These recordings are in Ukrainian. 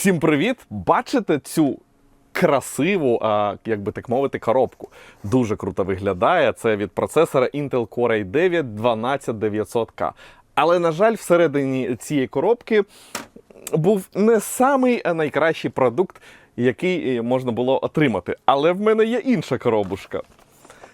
Всім привіт! Бачите цю красиву, а, як би так мовити, коробку? Дуже круто виглядає. Це від процесора Intel Core i9 12900K. Але, на жаль, всередині цієї коробки був не самий найкращий продукт, який е, можна було отримати. Але в мене є інша коробушка.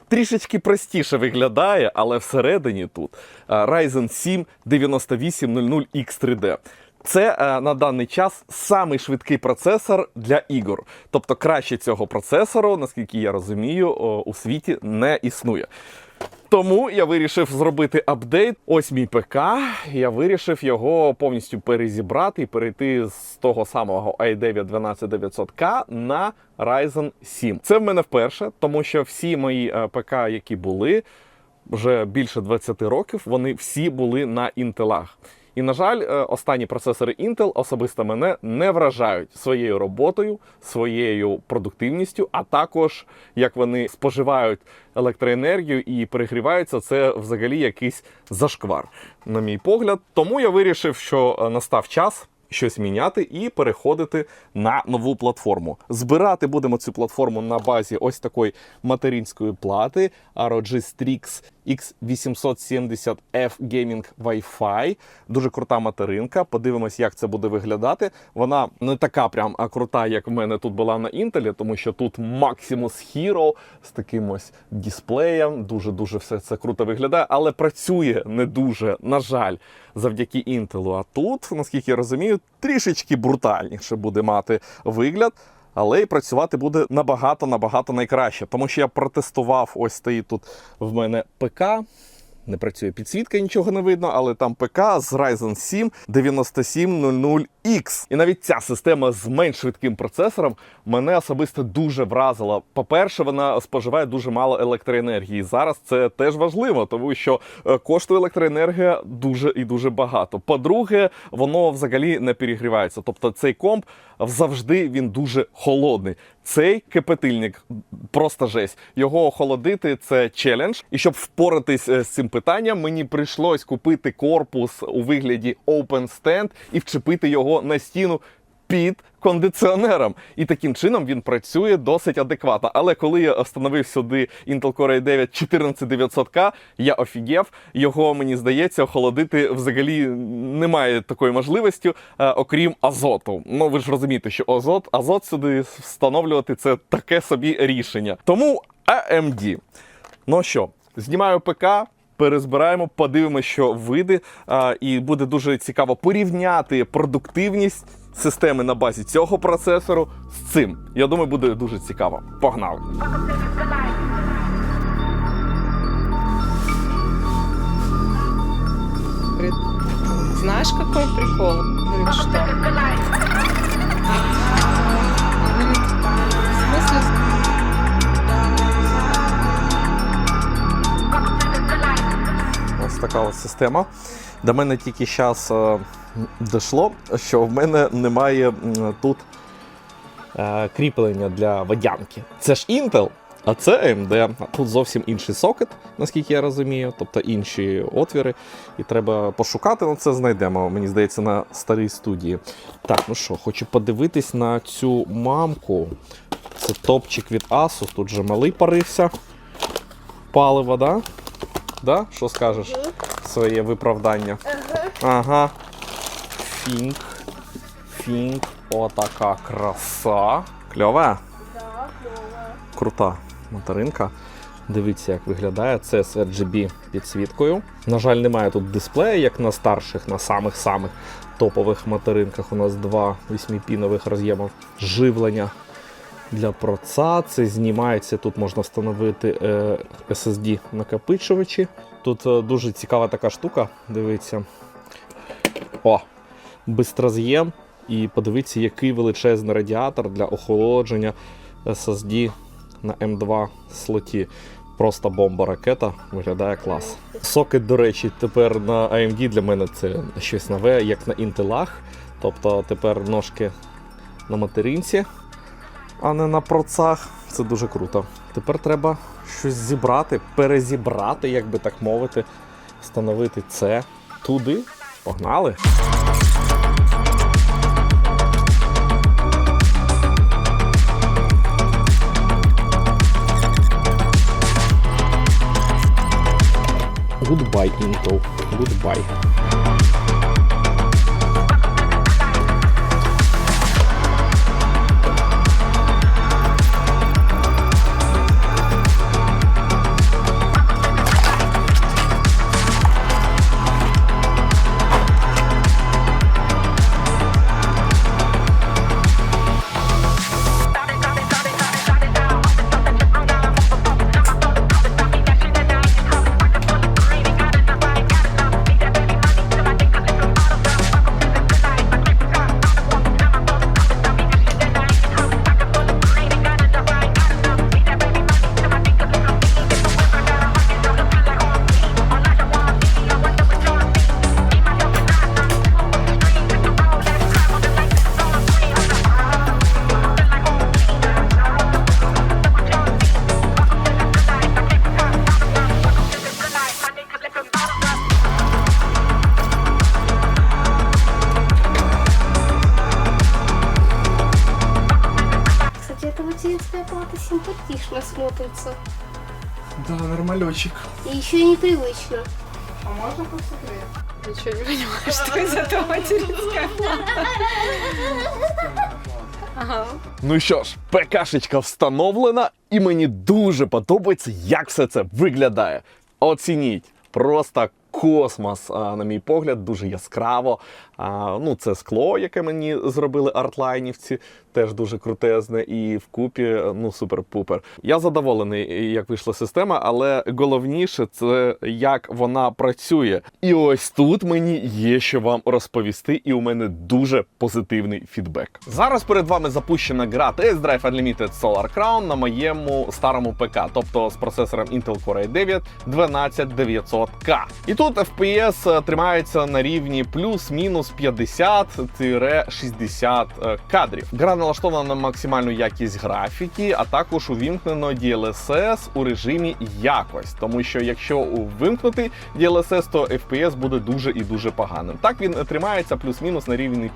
Трішечки простіше виглядає, але всередині тут Ryzen 7 9800X3D. Це е, на даний час самий швидкий процесор для ігор. Тобто краще цього процесору, наскільки я розумію, у світі не існує. Тому я вирішив зробити апдейт. Ось мій ПК. Я вирішив його повністю перезібрати і перейти з того самого i9 12900K на Ryzen 7. Це в мене вперше, тому що всі мої е, ПК, які були вже більше 20 років, вони всі були на інтелах. І, на жаль, е, останні процесори Intel особисто мене не вражають своєю роботою, своєю продуктивністю, а також як вони споживають електроенергію і перегріваються, це взагалі якийсь зашквар, на мій погляд. Тому я вирішив, що е, настав час. Щось міняти і переходити на нову платформу. Збирати будемо цю платформу на базі ось такої материнської плати ROG Strix X870F Gaming Wi-Fi. Дуже крута материнка. Подивимось, як це буде виглядати. Вона не така прям крута, як в мене тут була на Intel, тому що тут Maximus Hero з таким ось дисплеєм. Дуже дуже все це круто виглядає, але працює не дуже, на жаль, завдяки Intel. А тут, наскільки я розумію, трішечки брутальніше буде мати вигляд. Але і працювати буде набагато набагато найкраще, тому що я протестував ось стоїть тут в мене ПК. Не працює підсвітка, нічого не видно, але там ПК з Ryzen 7 9700X. І навіть ця система з менш швидким процесором мене особисто дуже вразила. По-перше, вона споживає дуже мало електроенергії. Зараз це теж важливо, тому що е, коштує електроенергія дуже і дуже багато. По-друге, воно взагалі не перегрівається. Тобто цей комп завжди він дуже холодний. Цей кипятильник просто жесть. Його охолодити це челендж. І щоб впоратись е, з цим питанням, мені прийшлось купити корпус у вигляді Open Stand і вчепити його на стіну під кондиціонером. І таким чином він працює досить адекватно. Але коли я встановив сюди Intel Core i9 14900K, я офігів. Його, мені здається, охолодити взагалі немає такої можливості, е, окрім азоту. Ну ви ж розумієте, що азот, азот сюди встановлювати це таке собі рішення. Тому AMD. Ну що, знімаю ПК. Перезбираємо, подивимося, що вийде. І буде дуже цікаво порівняти продуктивність системи на базі цього процесору з цим. Я думаю, буде дуже цікаво. Погнали! Знаешь, какой прикол? Говорит, что? Ось така система. До мене тільки зараз е, дійшло, що в мене немає тут е, кріплення для водянки. Це ж Intel, а це AMD. Тут зовсім інший сокет, наскільки я розумію, тобто інші отвіри. І треба пошукати, ну це знайдемо, мені здається, на старій студії. Так, ну що, хочу подивитись на цю мамку. Це топчик від Asus, тут же малий парився. Паливо, да? Да? Що скажеш? Своє виправдання. Ага. Фінк. Фінк. Отака краса. Кльова? Крута материнка. Дивіться, як виглядає. Це з RGB підсвіткою. На жаль, немає тут дисплея, як на старших, на самих-самих топових материнках. У нас два 8-пінових роз'ємів живлення для проца. Це знімається. Тут можна встановити е, SSD накопичувачі. Тут е, дуже цікава така штука. Дивіться. О! Бистроз'єм. І подивіться, який величезний радіатор для охолодження SSD на M2 слоті. Просто бомба ракета, виглядає клас. Сокет, до речі, тепер на AMD для мене це щось нове, як на Intel. Тобто тепер ножки на материнці, а не на процах. Це дуже круто. Тепер треба щось зібрати, перезібрати, як би так мовити, встановити це туди. Погнали! Goodbye, Intel. Goodbye. Смотрится. Да, нормальочек. И еще непривычно. А можно по секрету? Ничего не понимаю, что из этого материнская. Ага. Ну що ж, ПКшечка встановлена, і мені дуже подобається, як все це виглядає. Оцініть, просто космос, на мій погляд, дуже яскраво. А, ну, це скло, яке мені зробили артлайнівці, теж дуже крутезне, і вкупі, ну, супер-пупер. Я задоволений, як вийшла система, але головніше це як вона працює. І ось тут мені є що вам розповісти, і у мене дуже позитивний фідбек. Зараз перед вами запущена гра Test Drive Unlimited Solar Crown на моєму старому ПК, тобто з процесором Intel Core i9 12900K. І тут FPS тримається на рівні плюс-мінус 50-60 е, кадрів. Гра налаштована на максимальну якість графіки, а також увімкнено DLSS у режимі якость, тому що якщо увімкнути DLSS, то FPS буде дуже і дуже поганим. Так він тримається плюс-мінус на рівні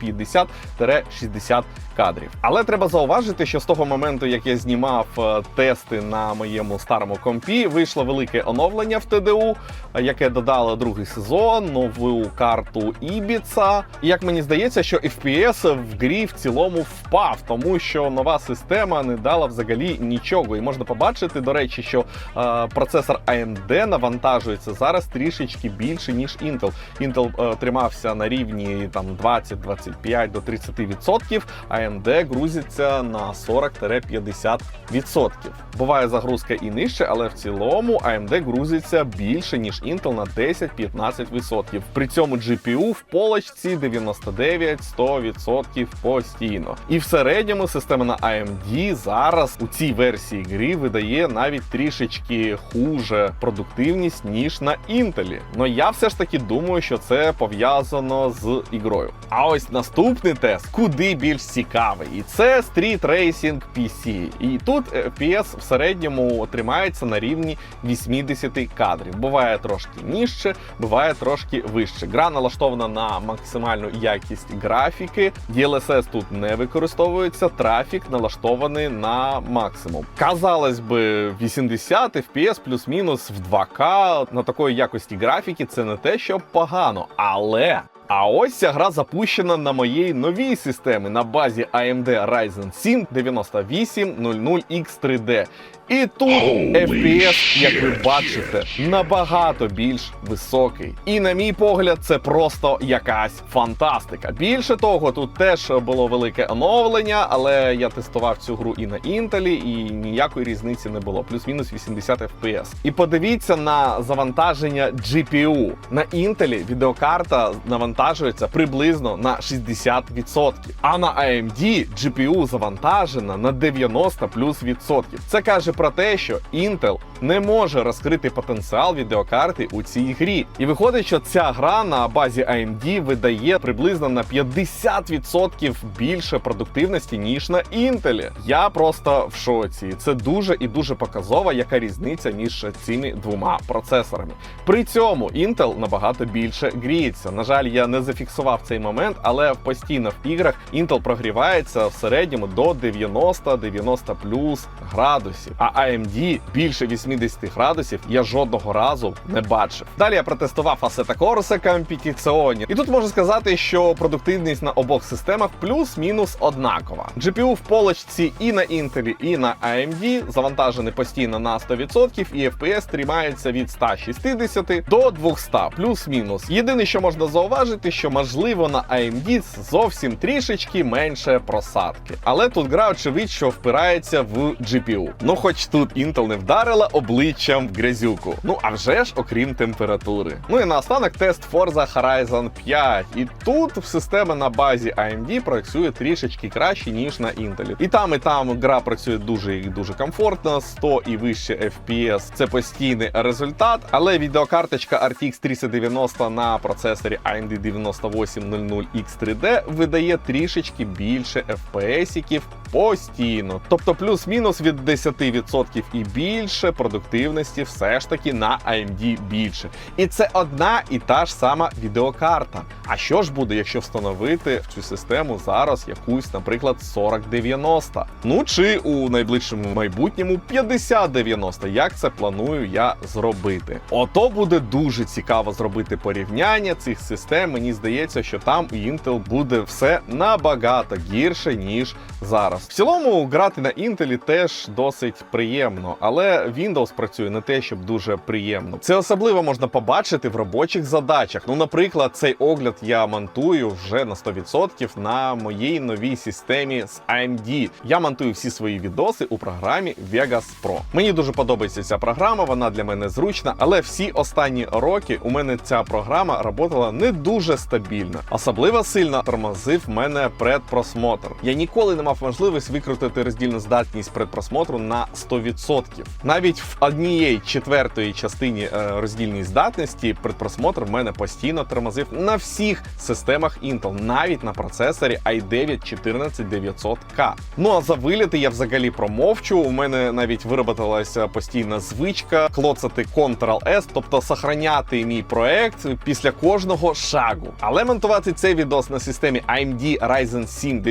50-60 кадрів. Але треба зауважити, що з того моменту, як я знімав е, тести на моєму старому компі, вийшло велике оновлення в ТДУ, яке додало другий сезон, нову карту Ібіца. І як мені здається, що FPS в грі в цілому впав, тому що нова система не дала взагалі нічого. І можна побачити, до речі, що е, процесор AMD навантажується зараз трішечки більше, ніж Intel. Intel е, тримався на рівні там 20-25 до 30%, AMD грузиться на 40-50%. Буває загрузка і нижче, але в цілому AMD грузиться більше, ніж Intel на 10-15%. При цьому GPU в полочці 99-100% постійно. І в середньому система на AMD зараз у цій версії гри видає навіть трішечки хуже продуктивність, ніж на Intel. Но я все ж таки думаю, що це пов'язано з ігрою. А ось наступний тест куди більш цікавий, і це Street Racing PC. І тут FPS в середньому тримається на рівні 80 кадрів. Буває трошки нижче, буває трошки вище. Гра налаштована на максимальну якість графіки. DLSS тут не використовується, трафік налаштований на максимум. Казалось би, 80 FPS плюс-мінус в 2К на такої якості графіки це не те, що погано, але. А ось ця гра запущена на моїй новій системі на базі AMD Ryzen 7 9800X3D. І тут FPS, як ви бачите, набагато більш високий. І на мій погляд, це просто якась фантастика. Більше того, тут теж було велике оновлення, але я тестував цю гру і на Intel, і ніякої різниці не було. Плюс-мінус 80 FPS. І подивіться на завантаження GPU. На Intel відеокарта навантажується приблизно на 60%. А на AMD GPU завантажена на 90 плюс відсотків. Це каже про те, що Intel не може розкрити потенціал відеокарти у цій грі. І виходить, що ця гра на базі AMD видає приблизно на 50% більше продуктивності, ніж на Intel. Я просто в шоці. Це дуже і дуже показова, яка різниця між цими двома процесорами. При цьому Intel набагато більше гріється. На жаль, я не зафіксував цей момент, але постійно в іграх Intel прогрівається в середньому до 90-90 плюс градусів. А AMD більше 80 градусів я жодного разу не бачив. Далі я протестував Assetto Corsa Competizione. І тут можу сказати, що продуктивність на обох системах плюс-мінус однакова. GPU в полочці і на Intel, і на AMD завантажений постійно на 100%, і FPS тримається від 160 до 200, плюс-мінус. Єдине, що можна зауважити, що можливо на AMD зовсім трішечки менше просадки. Але тут гра, очевидь, що впирається в GPU. Ну, хоч тут Intel не вдарила обличчям в грязюку. Ну а вже ж, окрім температури. Ну і наостанок тест Forza Horizon 5. І тут система на базі AMD працює трішечки краще, ніж на Intel. І там, і там гра працює дуже і дуже комфортно, 100 і вище FPS це постійний результат. Але відеокарточка RTX 3090 на процесорі AMD 9800X3D видає трішечки більше FPS-іків постійно. Тобто плюс-мінус від 10% і більше продуктивності все ж таки на AMD більше. І це одна і та ж сама відеокарта. А що ж буде, якщо встановити в цю систему зараз якусь, наприклад, 4090? Ну чи у найближчому майбутньому 5090, як це планую я зробити? Ото буде дуже цікаво зробити порівняння цих систем. Мені здається, що там у Intel буде все набагато гірше, ніж зараз. В цілому грати на Intel теж досить приємно, але Windows працює не те, щоб дуже приємно. Це особливо можна побачити в робочих задачах. Ну, наприклад, цей огляд я монтую вже на 100% на моїй новій системі з AMD. Я монтую всі свої відоси у програмі Vegas Pro. Мені дуже подобається ця програма, вона для мене зручна, але всі останні роки у мене ця програма працювала не дуже стабільно. Особливо сильно тормозив мене предпросмотр. Я ніколи не мав можливість викрутити роздільну здатність предпросмотру на 100%. Навіть в однієї четвертої частині е, роздільної здатності предпросмотр в мене постійно тормозив на всіх системах Intel, навіть на процесорі i9 14900K. Ну а за виліти я взагалі промовчу. У мене навіть вироботилася постійна звичка клоцати Ctrl-S, тобто сохраняти мій проект після кожного шагу. Але монтувати цей відос на системі AMD Ryzen 7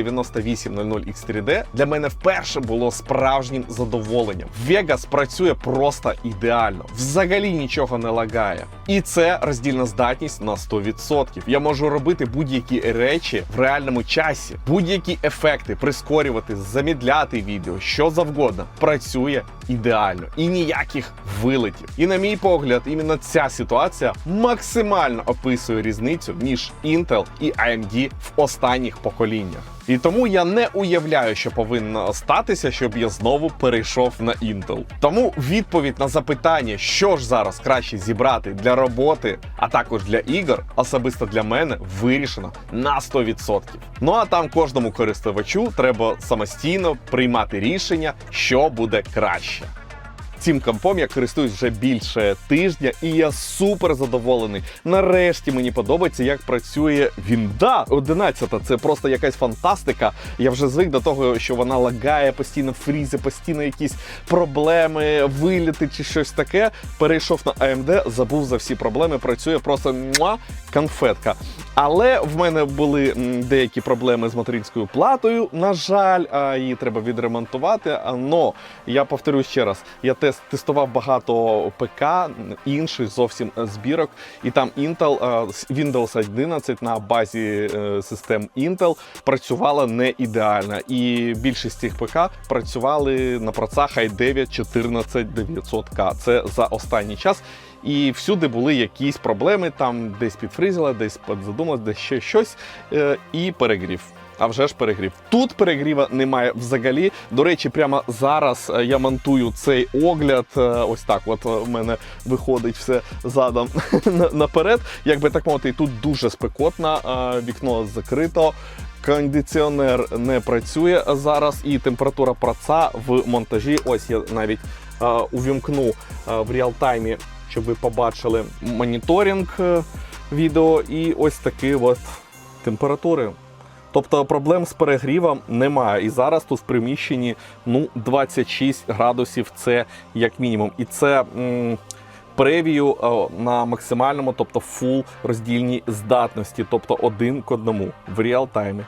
9800X3D для мене вперше було справжнім задоволенням. Vegas працює просто ідеально, взагалі нічого не лагає. І це роздільна здатність на 100%. Я можу робити будь-які речі в реальному часі, будь-які ефекти прискорювати, замідляти відео, що завгодно. Працює ідеально і ніяких вилетів. І на мій погляд, іменно ця ситуація максимально описує різницю між Intel і AMD в останніх поколіннях. І тому я не уявляю, що повинно статися, щоб я знову перейшов на Intel. Тому відповідь на запитання, що ж зараз краще зібрати для роботи, а також для ігор, особисто для мене вирішено на 100%. Ну а там кожному користувачу треба самостійно приймати рішення, що буде краще. Цим компом я користуюсь вже більше тижня, і я супер задоволений. Нарешті мені подобається, як працює Вінда 11. Це просто якась фантастика. Я вже звик до того, що вона лагає, постійно фрізи, постійно якісь проблеми, виліти чи щось таке. Перейшов на AMD, забув за всі проблеми. Працює просто муа, конфетка. Але в мене були деякі проблеми з материнською платою. На жаль, а її треба відремонтувати. Но я повторюю ще раз: я тест тестував багато ПК, інших зовсім е, збірок, і там Intel е, Windows 11 на базі е, систем Intel працювала не ідеально. І більшість цих ПК працювали на процах i9 14900K. Це за останній час. І всюди були якісь проблеми, там десь підфризило, десь задумалось, десь ще щось, і перегрів. А вже ж перегрів. Тут перегріва немає взагалі. До речі, прямо зараз е, я монтую цей огляд. е, Ось так, от е, в мене виходить все задом наперед. Як би так мовити, тут дуже спекотно, вікно закрито. Кондиціонер не працює зараз, і температура праца в монтажі. Ось я навіть е, увімкну е, в реалтаймі, щоб ви побачили моніторинг е, відео, і ось такі от температури. Тобто проблем з перегрівом немає. І зараз тут в приміщенні ну, 26 градусів це як мінімум. І це м, превію на максимальному, тобто фул роздільній здатності, тобто один к одному в реал-таймі.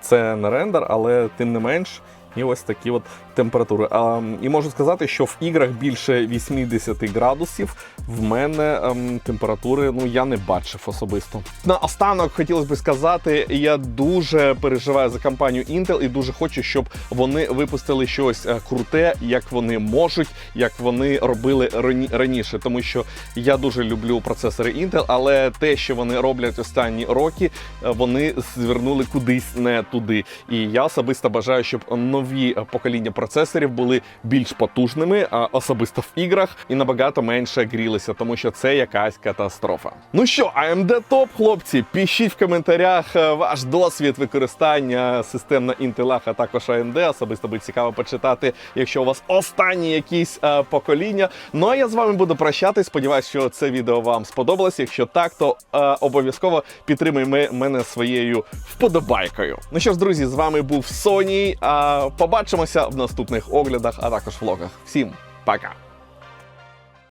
Це не рендер, але тим не менш. І ось такі от температури. А, і можу сказати, що в іграх більше 80 градусів в мене ем, температури ну я не бачив особисто. Наостанок хотілося б сказати, я дуже переживаю за компанію Intel і дуже хочу, щоб вони випустили щось е, круте, як вони можуть, як вони робили раніше. Тому що я дуже люблю процесори Intel, але те, що вони роблять останні роки, е, вони звернули кудись не туди. І я особисто бажаю, щоб нові е, покоління процесорів були більш потужними, а особисто в іграх, і набагато менше грілися, тому що це якась катастрофа. Ну що, AMD топ, хлопці, пишіть в коментарях е, ваш досвід використання систем на Intel, а також AMD. Особисто буде цікаво почитати, якщо у вас останні якісь е, покоління. Ну а я з вами буду прощатись. Сподіваюсь, що це відео вам сподобалось. Якщо так, то обов'язково підтримуй мене своєю вподобайкою. Ну що ж, друзі, з вами був Соній. А побачимося в наступних оглядах, а також влогах. Всім пока!